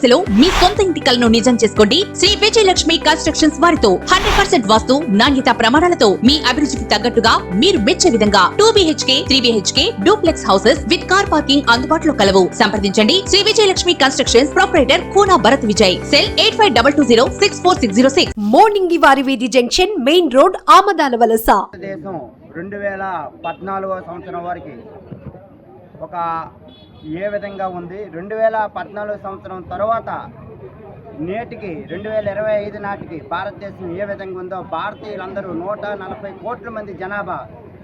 దశలో మీ సొంత ఇంటి కలను నిజం చేసుకోండి. శ్రీ విజయలక్ష్మి కన్స్ట్రక్షన్స్ వారితో హండ్రెడ్ పర్సెంట్ వాస్తు నాణ్యత ప్రమాణాలతో మీ అభిరుచికి తగ్గట్టుగా మీరు మెచ్చే విధంగా two BHK three BHK duplex houses with car parking అందుబాటులో కలవు. సంప్రదించండి. Sri Vijayalakshmi constructions proprietor Koona Bharat Vijay. Cell eight five double two zero six four six zero six. Morning వారి వీధి జంక్షన్ మెయిన్ రోడ్ ఆమదాల వలస. రెండు వేల పద్నాలుగో సంవత్సరం వరకు ఒక ఏ విధంగా ఉంది? రెండు వేల పద్నాలుగు సంవత్సరం తర్వాత నేటికి రెండు వేల ఇరవై ఐదు నాటికి భారతదేశం ఏ విధంగా ఉందో భారతీయులందరూ నూట నలభై కోట్ల మంది జనాభా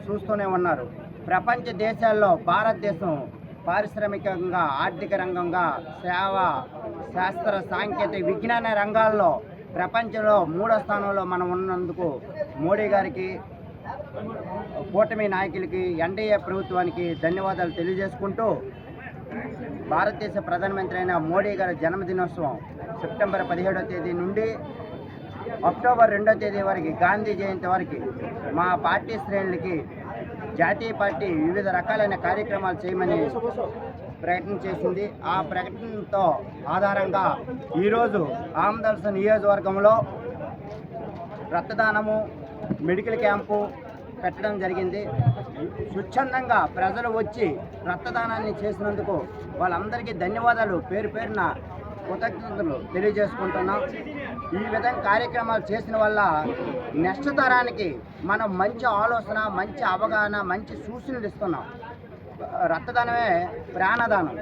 చూస్తూనే ఉన్నారు. ప్రపంచ దేశాల్లో భారతదేశం పారిశ్రామికంగా ఆర్థిక రంగంగా సేవ శాస్త్ర సాంకేతిక విజ్ఞాన రంగాల్లో ప్రపంచంలో మూడో స్థానంలో మనం ఉన్నందుకు మోడీ గారికి కూటమి నాయకులకి ఎన్డీఏ ప్రభుత్వానికి ధన్యవాదాలు తెలియజేసుకుంటూ భారతదేశ ప్రధానమంత్రి అయిన మోడీ గారి జన్మదినోత్సవం సెప్టెంబర్ పదిహేడవ తేదీ నుండి అక్టోబర్ రెండో తేదీ వరకు గాంధీ జయంతి వరకు మా పార్టీ శ్రేణులకి జాతీయ పార్టీ వివిధ రకాలైన కార్యక్రమాలు చేయమని ప్రకటన చేసింది. ఆ ప్రకటనతో ఆధారంగా ఈరోజు ఆమదర్శ నియోజకవర్గంలో రక్తదానము మెడికల్ క్యాంపు పెట్టడం జరిగింది. స్వచ్ఛందంగా ప్రజలు వచ్చి రక్తదానాన్ని చేసినందుకు వాళ్ళందరికీ ధన్యవాదాలు. పేరు పేరున కృతజ్ఞతలు తెలియజేసుకుంటున్నాం. ఈ విధంగా కార్యక్రమాలు చేసిన వల్ల నెక్స్ట్ తరానికి మనం మంచి ఆలోచన మంచి అవగాహన మంచి సూచనలు ఇస్తున్నాం. రక్తదానమే ప్రాణదానం.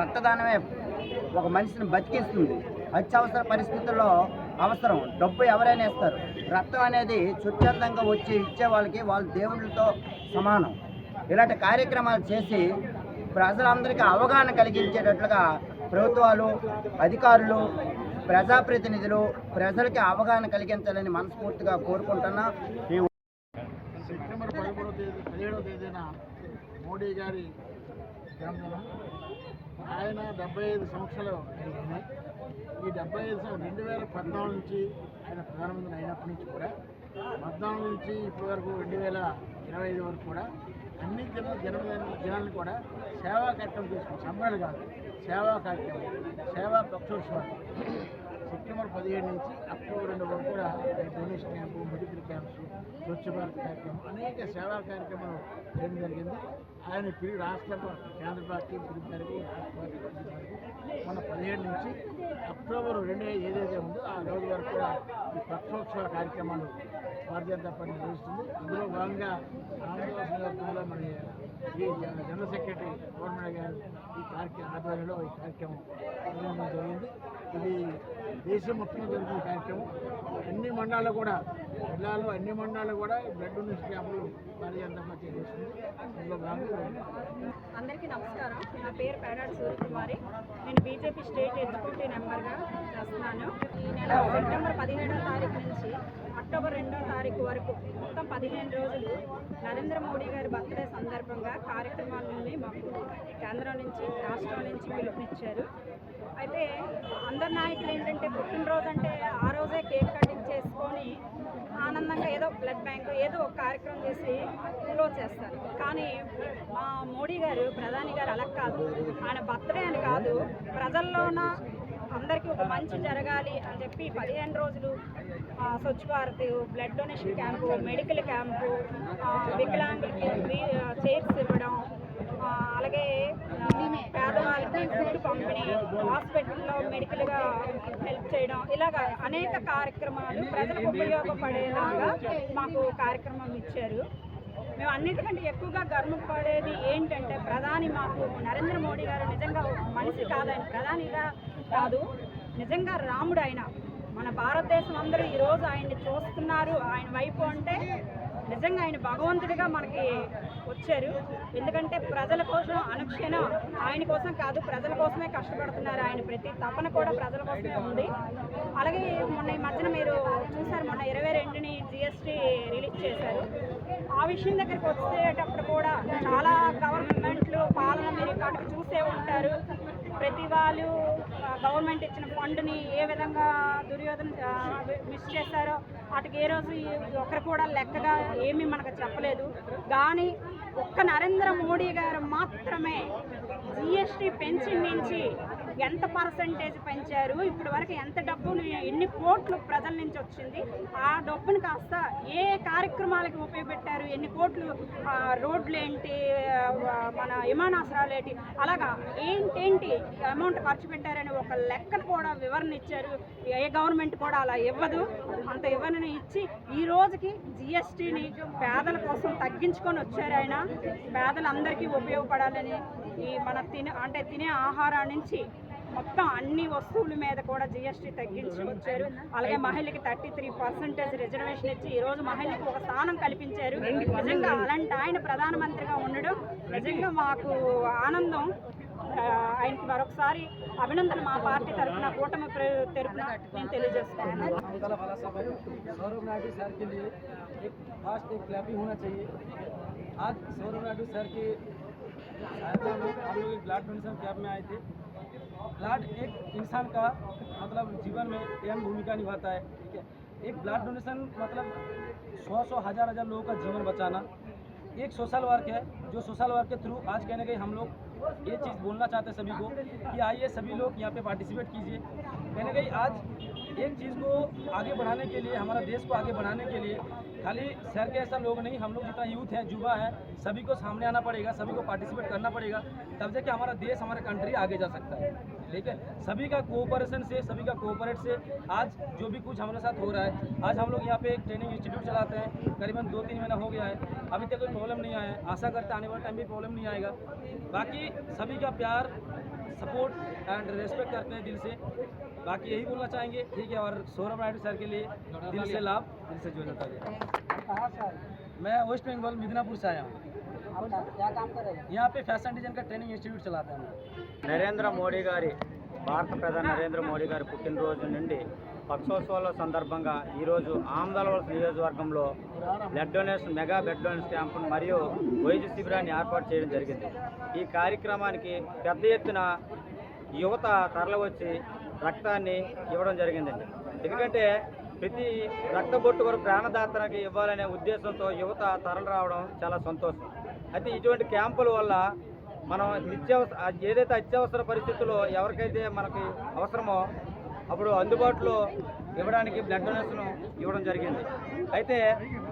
రక్తదానమే ఒక మనిషిని బతికిస్తుంది. అత్యవసర పరిస్థితుల్లో అవసరం. డబ్బు ఎవరైనా ఇస్తారు. రక్తం అనేది స్వచ్ఛందంగా వచ్చి ఇచ్చే వాళ్ళకి వాళ్ళ దేవుళ్ళతో సమానం. ఇలాంటి కార్యక్రమాలు చేసి ప్రజలందరికీ అవగాహన కలిగించేటట్లుగా ప్రభుత్వాలు అధికారులు ప్రజాప్రతినిధులు ప్రజలకి అవగాహన కలిగించాలని మనస్ఫూర్తిగా కోరుకుంటున్నా. ఈ సెప్టెంబర్ పదమూడవ తేదీ పదిహేడవ తేదీన మోడీ గారి జన్మదినం. ఆయన డెబ్బై ఐదు సంవత్సరాలు ఈ డెబ్బై ఐదు సంవత్సరం రెండు వేల పద్నాలుగు నుంచి ఆయన ప్రధానమంత్రి అయినప్పటి నుంచి కూడా పద్నాలుగు నుంచి ఇప్పటి వరకు రెండు వేల ఇరవై ఐదు వరకు కూడా అన్ని జన జన్మదిన దినాలను కూడా సేవా కార్యక్రమం తీసుకుని సంబరాలు కాదు సేవా కార్యక్రమం సేవా పక్షోత్సవాలు సెప్టెంబర్ పదిహేడు నుంచి అక్టోబర్ రెండు వరకు కూడా donation camp medical camps Swachh Bharat కార్యక్రమం అనేక సేవా కార్యక్రమాలు చేయడం జరిగింది. ఆయన పిలుపు రాష్ట్ర కేంద్ర పార్టీ పిలుపు మేరకు రాష్ట్ర పార్టీ మన పదిహేడు నుంచి అక్టోబర్ రెండు ఏదైతే ఉందో ఆ రోజు వరకు కూడా ఈ పక్షోత్సవ కార్యక్రమాలు భారతీయ జనతా పార్టీ నిర్వహిస్తుంది. అందులో భాగంగా ఆంధ్రప్రదేశ్ మన ఈ జనరల్ సెక్రటరీ గవర్నమెంట్ ఈ కార్యక్రమం ఆధ్వర్యంలో ఈ కార్యక్రమం నిర్వహించడం జరిగింది. ఇది దేశం మొత్తం జరుగుతున్న కార్యక్రమం. అన్ని మండలాలు కూడా జిల్లాలో అన్ని మండలాలు కూడా బ్లడ్ డొనేషన్ క్యాంపులు భారీ అందంగా చేస్తుంది. అందులో భాగంగా అందరికీ నమస్కారం. నా పేరు పేడాడు సూర్యకుమారి. నేను బీజేపీ స్టేట్ ఎగ్జిక్యూటివ్ మెంబర్గా చేస్తున్నాను. ఈ నెల సెప్టెంబర్ పదిహేడవ తారీఖు నుంచి అక్టోబర్ రెండవ తారీఖు వరకు మొత్తం పదిహేను రోజులు నరేంద్ర మోడీ గారి బర్త్డే సందర్భంగా కార్యక్రమాలని మాకు కేంద్రం నుంచి రాష్ట్రం నుంచి పిలుపునిచ్చారు. అయితే అందరి నాయకులు ఏంటంటే పుట్టినరోజు అంటే ఆ రోజే కేక్ కటింగ్ చేసుకొని ఆనందంగా ఏదో బ్లడ్ బ్యాంక్ ఏదో ఒక కార్యక్రమం చేసి క్లోజ్ చేస్తారు. కానీ మా మోడీ గారు ప్రధాని గారు అలా కాదు. ఆయన బర్త్డే అని కాదు. ప్రజల్లోన అందరికీ ఒక మంచి జరగాలి అని చెప్పి పదిహేను రోజులు Swachh Bharat blood donation camp medical camp వికలాంగులకి చైర్స్ ఇవ్వడం అలాగే పేదవాళ్ళకి ఫుడ్ పంపిణీ హాస్పిటల్లో మెడికల్గా హెల్ప్ చేయడం ఇలాగ అనేక కార్యక్రమాలు ప్రజలకు ఉపయోగపడేలాగా మాకు కార్యక్రమం ఇచ్చారు. మేము అన్నిటికంటే ఎక్కువగా గర్వపడేది ఏంటంటే ప్రధాని మాకు నరేంద్ర మోడీ గారు నిజంగా ఒక మనిషి కాదని ప్రధానిగా కాదు. నిజంగా రాముడు ఆయన మన భారతదేశం అందరూ ఈరోజు ఆయన్ని చూస్తున్నారు. ఆయన వైపు అంటే నిజంగా ఆయన భగవంతుడిగా మనకి వచ్చారు. ఎందుకంటే ప్రజల కోసం అనుక్షణం ఆయన కోసం కాదు ప్రజల కోసమే కష్టపడుతున్నారు ఆయన ప్రతి తపన కూడా ప్రజల కోసమే ఉంది. అలాగే మొన్న ఈ మధ్యన మీరు చూసారు మొన్న ఇరవై రెండుని జిఎస్టీ రిలీజ్ చేశారు. ఆ విషయం దగ్గరికి వచ్చేటప్పుడు కూడా చాలా గవర్నమెంట్లు పాలన మీరు ఇక్కడ చూసే ఉంటారు. ప్రతి వాళ్ళు గవర్నమెంట్ ఇచ్చిన ఫండ్ని ఏ విధంగా దుర్యోధన మిస్ చేశారో వాటికి ఏ రోజు ఒకరు కూడా లెక్కగా ఏమీ మనకు చెప్పలేదు. కానీ ఒక్క నరేంద్ర మోడీ గారు మాత్రమే జిఎస్టీ పెంచి నుంచి ఎంత పర్సంటేజ్ పెంచారు? ఇప్పటి వరకు ఎంత డబ్బును ఎన్ని కోట్లు ప్రజల నుంచి వచ్చింది? ఆ డబ్బును కాస్త ఏ కార్యక్రమాలకి ఉపయోగపెట్టారు? ఎన్ని కోట్లు రోడ్లు ఏంటి మన విమానాశ్రయాలు ఏంటి? అలాగా ఏంటేంటి అమౌంట్ ఖర్చు పెట్టారని ఒక లెక్కను కూడా వివరణ ఇచ్చారు. ఏ గవర్నమెంట్ కూడా అలా ఇవ్వదు. అంత వివరణ ఇచ్చి ఈ రోజుకి జిఎస్టీని పేదల కోసం తగ్గించుకొని వచ్చారు ఆయన. పేదలందరికీ ఉపయోగపడాలని ఈ మన తినే అంటే తినే ఆహారం నుంచి మొత్తం అన్ని వస్తువుల మీద కూడా జిఎస్టీ తగ్గించి వచ్చారు అలాగే మహిళకి థర్టీ త్రీ పర్సెంటేజ్ రిజర్వేషన్ ఇచ్చి ఈ రోజు మహిళకి ఒక స్థానం కల్పించారు నిజంగా అలాంటి ఆయన ప్రధానమంత్రిగా ఉండడం నిజంగా మాకు ఆనందం ఆ, ఆయనకి మరొకసారి అభినందన మా పార్టీ తరఫున కూటమి ప్ర- తరఫున నేను తెలియజేస్తున్నాను अब्दुल्ला वाला साहब सौरभ नायडू सर के लिए एक फास्ट एक क्लैपिंग होना चाहिए आज सौरभ नायडू सर की सहायता में हम लोग एक ब्लड डोनेशन कैंप में आए थे ब्लड एक इंसान का मतलब जीवन में अहम भूमिका निभाता है, ठीक है? एक ब्लड डोनेशन मतलब सौ सौ हज़ार हज़ार लोगों का जीवन बचाना। एक सोशल वर्क है, जो सोशल वर्क के थ्रू आज कहने गए हम लोग ये चीज़ बोलना चाहते हैं सभी को कि आइए सभी लोग यहाँ पे पार्टिसिपेट कीजिए। कहने गई आज एक चीज़ को आगे बढ़ाने के लिए, हमारा देश को आगे बढ़ाने के लिए, खाली शहर के ऐसा लोग नहीं, हम लोग जितना यूथ है, युवा है, सभी को सामने आना पड़ेगा, सभी को पार्टिसिपेट करना पड़ेगा, तब जाके हमारा देश, हमारा कंट्री आगे जा सकता है। ठीक है? सभी का कोऑपरेशन से, सभी का कोऑपरेट से, आज जो भी कुछ हमारे साथ हो रहा है, आज हम लोग यहाँ पे एक ट्रेनिंग इंस्टीट्यूट चलाते हैं, करीबन दो तीन महीना हो गया है, अभी तक कोई प्रॉब्लम नहीं आया है। आशा करते आने वाले टाइम भी प्रॉब्लम नहीं आएगा। बाकी सभी का प्यार सपोर्ट एंड रेस्पेक्ट करते हैं दिल से बाकी यही बोलना चाहेंगे ठीक है और सौरभ नायडू सर के लिए दिल से लाभ दिल से जो जाता है मैं वेस्ट बंगाल मिदनापुर से आया हूँ यहाँ पे फैशन डिजाइन का ट्रेनिंग इंस्टीट्यूट चलाते हैं हम लोग। నరేంద్ర మోడీ గారి భారత ప్రధాని నరేంద్ర మోడీ గారి పుట్టినరోజు నుండి పక్షోత్సవాల సందర్భంగా ఈరోజు ఆమదలవలస నియోజకవర్గంలో blood donation mega blood donation క్యాంపును మరియు వైద్య శిబిరాన్ని ఏర్పాటు చేయడం జరిగింది. ఈ కార్యక్రమానికి పెద్ద ఎత్తున యువత తరలివచ్చి రక్తాన్ని ఇవ్వడం జరిగిందండి ఎందుకంటే ప్రతి రక్త బొట్టు ప్రాణదాతనకి ఇవ్వాలనే ఉద్దేశంతో యువత తరలి రావడం చాలా సంతోషం. అయితే ఇటువంటి క్యాంపుల వల్ల మనం నిత్యావసర ఏదైతే అత్యవసర పరిస్థితుల్లో ఎవరికైతే మనకి అవసరమో అప్పుడు అందుబాటులో ఇవ్వడానికి బ్లడ్ డొనేషన్ ఇవ్వడం జరిగింది. అయితే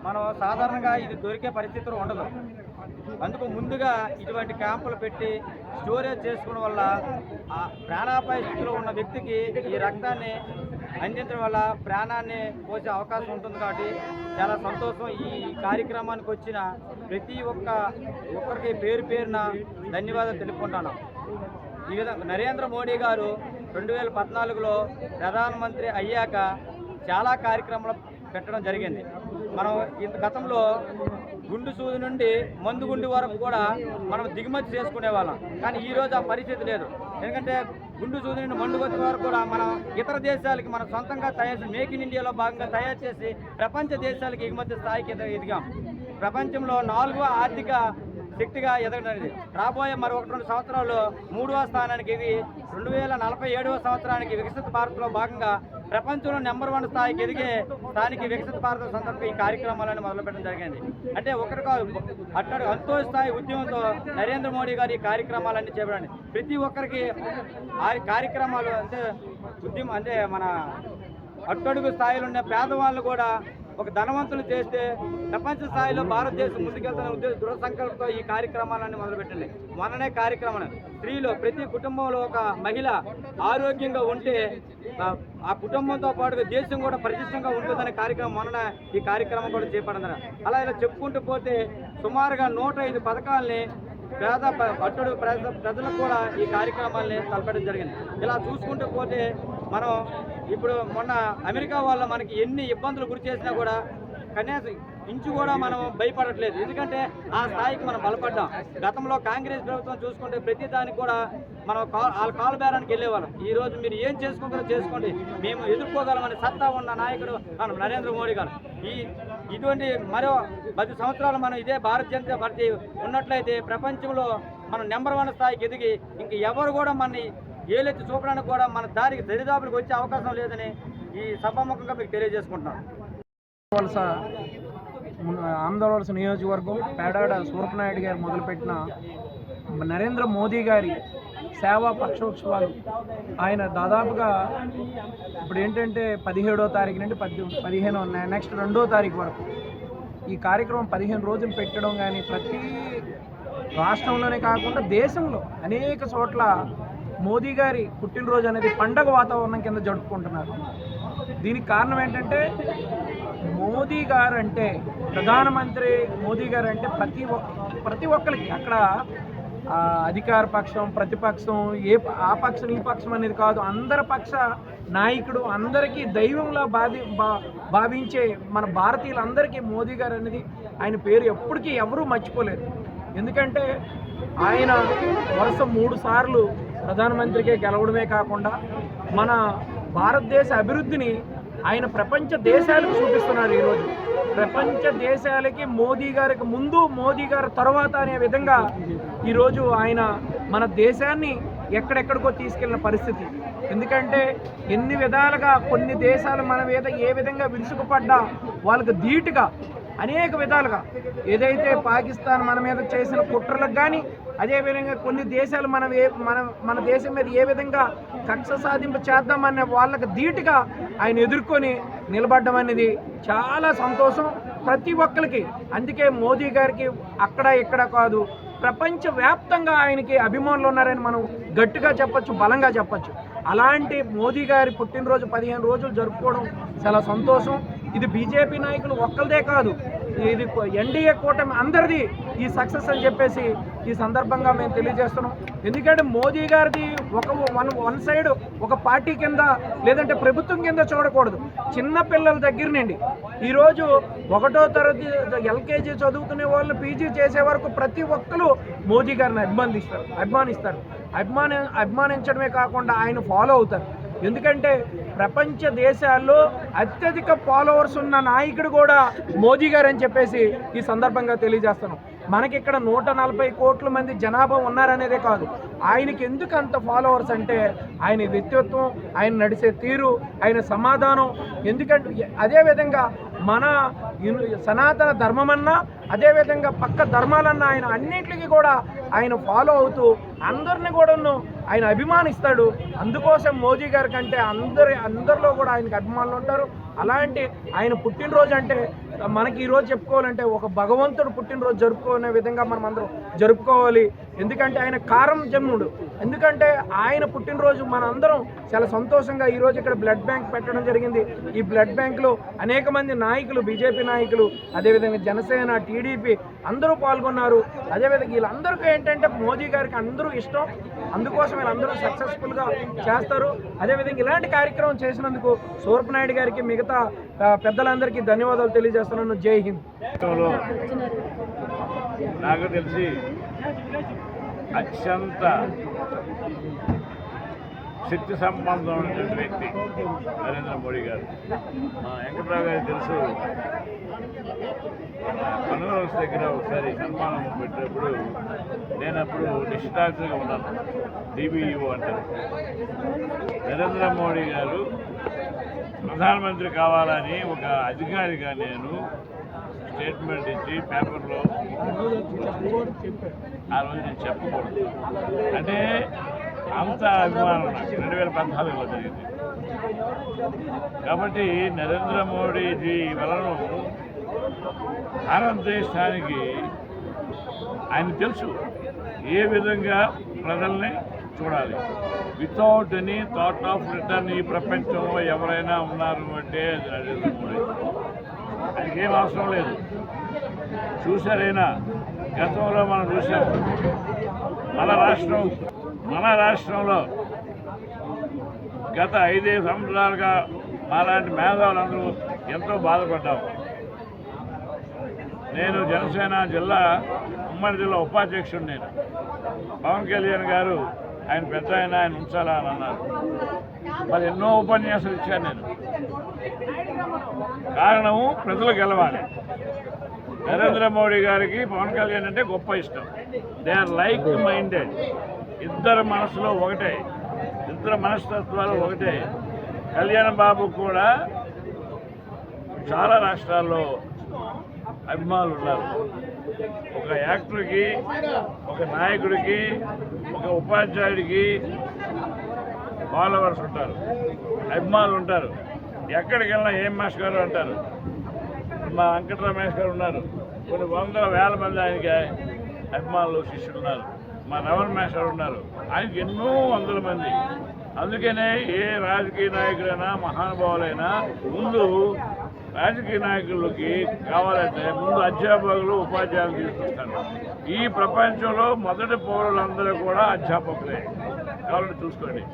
మనం సాధారణంగా ఇది దొరికే పరిస్థితులు ఉండదు. అందుకు ముందుగా ఇటువంటి క్యాంపులు పెట్టి స్టోరేజ్ చేసుకోవడం వల్ల ఆ ప్రాణాపాయ స్థితిలో ఉన్న వ్యక్తికి ఈ రక్తాన్ని అందించడం వల్ల ప్రాణాన్ని పోసే అవకాశం ఉంటుంది కాబట్టి చాలా సంతోషం. ఈ కార్యక్రమానికి వచ్చిన ప్రతి ఒక్క ఒక్కరికి పేరు పేరున ధన్యవాదాలు తెలుపుకుంటాను ఈ విధంగా నరేంద్ర మోడీ గారు రెండు వేల పద్నాలుగులో ప్రధానమంత్రి అయ్యాక చాలా కార్యక్రమాలు పెట్టడం జరిగింది. మనం ఇంత గతంలో గుండు సూది నుండి మందు గుండు వరకు కూడా మనం దిగుమతి చేసుకునే వాళ్ళం. కానీ ఈరోజు ఆ పరిస్థితి లేదు. ఎందుకంటే గుండు సూది నుండి మండు గొత్తి వరకు కూడా మనం ఇతర దేశాలకి మనం సొంతంగా తయారు మేక్ ఇన్ ఇండియాలో భాగంగా తయారు చేసి ప్రపంచ దేశాలకు ఎగుమతి స్థాయికి ఎదిగాం. ప్రపంచంలో నాలుగో ఆర్థిక శక్తిగా ఎదగడానికి. రాబోయే మరో ఒకటి రెండు సంవత్సరాలు మూడవ స్థానానికి ఇవి రెండు వేల నలభై ఏడవ సంవత్సరానికి వికసిత భారత్లో భాగంగా ప్రపంచంలో నెంబర్ వన్ స్థాయికి ఎదిగే దానికి వికసిత భారత సందర్భంగా ఈ కార్యక్రమాలను మొదలుపెట్టడం జరిగింది. అంటే ఒకటి అట్టడు అంతో స్థాయి ఉద్యమంతో నరేంద్ర మోడీ గారు ఈ కార్యక్రమాలన్నీ చేపడండి ప్రతి ఒక్కరికి ఆ కార్యక్రమాలు అంటే ఉద్యమం అంటే మన అట్టడుగు స్థాయిలో ఉన్న పేదవాళ్ళు కూడా ఒక ధనవంతులు చేస్తే ప్రపంచ స్థాయిలో భారతదేశం ముందుకెళ్తున్న ఉద్దేశం దృఢ సంకల్పంతో ఈ కార్యక్రమాలన్నీ మొదలుపెట్టండి మొన్ననే కార్యక్రమం స్త్రీలు ప్రతి కుటుంబంలో ఒక మహిళ ఆరోగ్యంగా ఉంటే ఆ- కుటుంబంతో పాటుగా దేశం కూడా పరిశిష్టంగా ఉంటుందనే కార్యక్రమం మొన్న ఈ కార్యక్రమం కూడా చేపడతారు అలా ఇలా చెప్పుకుంటూ పోతే సుమారుగా నూట ఐదు పథకాలని పేద పట్టుడు ప్రజ ప్రజలకు కూడా ఈ కార్యక్రమాల్ని తలపెట్టడం జరిగింది. ఇలా చూసుకుంటూ పోతే మనం ఇప్పుడు మొన్న అమెరికా వాళ్ళు మనకి ఎన్ని ఇబ్బందులు గురి చేసినా కూడా కనీసం ఇంచు కూడా మనం భయపడట్లేదు. ఎందుకంటే ఆ స్థాయికి మనం బలపడ్డాం. గతంలో కాంగ్రెస్ ప్రభుత్వం చూసుకుంటే ప్రతి దానికి కూడా మనం కాల్ వాళ్ళ కాలు బేరానికి వెళ్ళేవాళ్ళం. ఈ రోజు మీరు ఏం చేసుకుంటారో చేసుకోండి. మేము ఎదుర్కోగలమని సత్తా ఉన్న నాయకుడు మనం నరేంద్ర మోడీ గారు. ఈ ఇటువంటి మరో పది సంవత్సరాలు మనం ఇదే భారత జనతా పార్టీ ఉన్నట్లయితే ప్రపంచంలో మనం నెంబర్ వన్ స్థాయికి ఎదిగి ఇంక ఎవరు కూడా మనని ఏలెత్తి చూపడానికి కూడా మన దారికి దరిదాపులకు వచ్చే అవకాశం లేదని ఈ సభాముఖంగా మీకు తెలియజేసుకుంటున్నాను. వలస ఆంధ్రవలస నియోజకవర్గం పేడాడ సూర్పనాయుడు గారు మొదలుపెట్టిన నరేంద్ర మోదీ గారి సేవా పక్షోత్సవాలు. ఆయన దాదాపుగా ఇప్పుడు ఏంటంటే పదిహేడో తారీఖు నుండి పద్ది పదిహేను నెక్స్ట్ రెండో తారీఖు వరకు ఈ కార్యక్రమం పదిహేను రోజులు పెట్టడం కానీ ప్రతి రాష్ట్రంలోనే కాకుండా దేశంలో అనేక చోట్ల మోదీ గారి పుట్టినరోజు అనేది పండగ వాతావరణం కింద జరుపుకుంటున్నారు. దీనికి కారణం ఏంటంటే మోదీ గారు అంటే ప్రధానమంత్రి మోదీ గారు అంటే ప్రతి ప్రతి ఒక్కరికి అక్కడ అధికార పక్షం ప్రతిపక్షం ఏ ఆ పక్షం ఈ పక్షం అనేది కాదు. అందరి పక్ష నాయకుడు అందరికీ దైవంలా బాధి బా- భావించే మన భారతీయులందరికీ మోదీ గారు అనేది ఆయన పేరు ఎప్పటికీ ఎవరూ మర్చిపోలేరు ఎందుకంటే ఆయన వరుస మూడు సార్లు ప్రధానమంత్రికి గెలవడమే కాకుండా మన భారతదేశ అభివృద్ధిని ఆయన ప్రపంచ దేశాలకు చూపిస్తున్నారు ఈరోజు. ప్రపంచ దేశాలకి మోదీ గారికి ముందు మోదీ గారి తర్వాత అనే విధంగా ఈరోజు ఆయన మన దేశాన్ని ఎక్కడెక్కడికో తీసుకెళ్ళిన పరిస్థితి. ఎందుకంటే ఎన్ని విధాలుగా కొన్ని దేశాలు మన మీద ఏ విధంగా విరుసుకుపడ్డా వాళ్ళకి ధీటుగా అనేక విధాలుగా. ఏదైతే పాకిస్తాన్ మన మీద చేసిన కుట్రలకు కానీ అదేవిధంగా కొన్ని దేశాలు మనం ఏ మన మన దేశం మీద ఏ విధంగా కక్ష సాధింపు చేద్దామనే వాళ్ళకి ధీటుగా ఆయన ఎదుర్కొని నిలబడడం అనేది చాలా సంతోషం ప్రతి ఒక్కరికి. అందుకే మోదీ గారికి అక్కడ ఇక్కడ కాదు ప్రపంచవ్యాప్తంగా ఆయనకి అభిమానులు ఉన్నారని మనం గట్టిగా చెప్పొచ్చు బలంగా చెప్పచ్చు. అలాంటి మోదీ గారి పుట్టినరోజు పదిహేను రోజులు జరుపుకోవడం చాలా సంతోషం. ఇది బీజేపీ నాయకులు ఒక్కరిదే కాదు. ఇది ఎన్డీఏ కూటమి అందరిది ఈ సక్సెస్ అని చెప్పేసి ఈ సందర్భంగా మేము తెలియజేస్తున్నాం. ఎందుకంటే మోదీ గారిది ఒక వన్ వన్ సైడ్ ఒక పార్టీ కింద లేదంటే ప్రభుత్వం కింద చూడకూడదు. చిన్న పిల్లల దగ్గర నుండి. ఈరోజు ఒకటో తరగతి ఎల్కేజీ చదువుకునే వాళ్ళు పీజీ చేసే వరకు ప్రతి ఒక్కరు మోదీ గారిని అభిమానిస్తారు అభిమానిస్తారు. అభిమాని అభిమానించడమే కాకుండా ఆయన ఫాలో అవుతారు. ఎందుకంటే ప్రపంచ దేశాల్లో అత్యధిక ఫాలోవర్స్ ఉన్న నాయకుడు కూడా మోదీ గారు అని చెప్పేసి ఈ సందర్భంగా తెలియజేస్తున్నాం. మనకి ఇక్కడ నూట నలభై కోట్ల మంది జనాభా ఉన్నారనేదే కాదు. ఆయనకి ఎందుకు అంత ఫాలోవర్స్ అంటే ఆయన వ్యక్తిత్వం ఆయన నడిచే తీరు ఆయన సమాధానం. ఎందుకంటే అదేవిధంగా మన సనాతన సనాతన ధర్మమన్నా అదేవిధంగా పక్క ధర్మాలన్నా ఆయన అన్నింటికి కూడా ఆయన ఫాలో అవుతూ అందరిని కూడాను ఆయన అభిమానిస్తాడు. అందుకోసం మోదీ గారి కంటే అందరి అందరిలో కూడా ఆయనకి అభిమానులు ఉంటారు. అలాంటి ఆయన పుట్టినరోజు అంటే మనకి ఈరోజు చెప్పుకోవాలంటే ఒక భగవంతుడు పుట్టినరోజు జరుపుకునే విధంగా మనం అందరం జరుపుకోవాలి. ఎందుకంటే ఆయన కారం జన్ముడు ఎందుకంటే ఆయన పుట్టినరోజు మన అందరం చాలా సంతోషంగా ఈరోజు ఇక్కడ బ్లడ్ బ్యాంక్ పెట్టడం జరిగింది. ఈ బ్లడ్ బ్యాంక్లో అనేక మంది నాయకులు బీజేపీ నాయకులు అదేవిధంగా జనసేన టీడీపీ అందరూ పాల్గొన్నారు. అదేవిధంగా వీళ్ళందరికీ ఏంటంటే మోదీ గారికి అందరూ ఇష్టం. అందుకోసం వీళ్ళందరూ సక్సెస్ఫుల్గా చేస్తారు. అదేవిధంగా ఇలాంటి కార్యక్రమం చేసినందుకు సూర్పనాయుడు గారికి మిగతా మిగతా పెద్దలందరికీ ధన్యవాదాలు తెలియజేస్తున్నాను. జై హింద్. నాకు తెలిసి అత్యంత శక్తి సంబంధమైనటువంటి వ్యక్తి నరేంద్ర మోడీ గారు. మా వెంకట్రావు గారికి తెలుసు పనుల దగ్గర ఒకసారి సన్మానం పెట్టినప్పుడు నేను అప్పుడు డిస్టాక్స్గా ఉన్నాను డిబిఈఓ అంటారు నరేంద్ర మోడీ గారు ప్రధానమంత్రి కావాలని ఒక అధికారిగా నేను స్టేట్మెంట్ ఇచ్చి పేపర్లో ఆ రోజు నేను చెప్పకూడదు. అంటే అంత అభిమానం నాకు. రెండు వేల పద్నాలుగులో జరిగింది. కాబట్టి నరేంద్ర మోడీజీ వలన భారతదేశానికి ఆయన తెలుసు ఏ విధంగా ప్రజల్ని చూడాలి. Without any thought of return ఈ ప్రపంచంలో ఎవరైనా ఉన్నారు అంటే అది నరేంద్ర మోడీ. ఆయనకి ఏం అవసరం లేదు. చూసారైనా గతంలో మనం చూసాం మన రాష్ట్రం మన రాష్ట్రంలో గత ఐదే సంవత్సరాలుగా మాలాంటి మేధావులందరూ ఎంతో బాధపడ్డాం. నేను జనసేన జిల్లా ఉమ్మడి జిల్లా ఉపాధ్యక్షుడు నేను. పవన్ కళ్యాణ్ గారు ఆయన పెద్ద ఆయన ఆయన ఉంచాలా అని అన్నారు. మరి ఎన్నో ఉపన్యాసాలు ఇచ్చాను నేను. కారణము ప్రజలు గెలవాలి. నరేంద్ర మోడీ గారికి పవన్ కళ్యాణ్ అంటే గొప్ప ఇష్టం. దే ఆర్ లైక్ మైండెడ్ ఇద్దరు మనసులో ఒకటే. ఇద్దరు మనస్తత్వాలు ఒకటే. కళ్యాణ్ బాబు కూడా చాలా రాష్ట్రాల్లో అభిమానులు ఉన్నారు. ఒక యాక్టర్కి ఒక నాయకుడికి ఒక ఉపాధ్యాయుడికి ఫాలోవర్స్ ఉంటారు అభిమానులు ఉంటారు. ఎక్కడికి వెళ్ళినా ఏం మాస్ గారు అంటారు. మా వెంకట రమేష్ గారు ఉన్నారు. కొన్ని వందల వేల మంది ఆయనకి అభిమానులు శిష్యులు ఉన్నారు. మా రమణ మహేష్ గారు ఉన్నారు. ఆయనకి ఎన్నో వందల మంది. అందుకనే ఏ రాజకీయ నాయకుడైనా మహానుభావులైనా ముందు రాజకీయ నాయకులకి కావాలంటే ముందు అధ్యాపకులు ఉపాధ్యాయులు తీసుకుంటారు ఈ ప్రపంచంలో మొదటి పౌరులందరూ కూడా అధ్యాపకులే. కావాలంటే చూసుకోండి.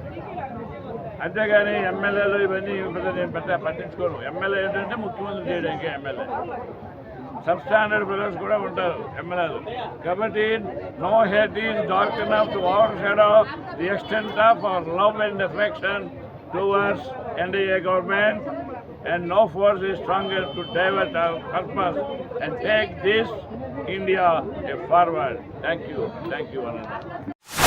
అంతేగాని ఎమ్మెల్యేలు ఇవన్నీ నేను పెద్ద పట్టించుకోను. ఎమ్మెల్యే ఏంటంటే ముఖ్యమంత్రి చేయడానికి ఎమ్మెల్యే. సబ్ స్టాండర్డ్ పిల్లర్స్ కూడా ఉంటారు ఎమ్మెల్యేలు. కాబట్టి no head is dark enough to overshadow. The extent of our love and affection towards NDA government. and no force is stronger to divert our purpose and take this India forward. Thank you. Thank you, Ananda.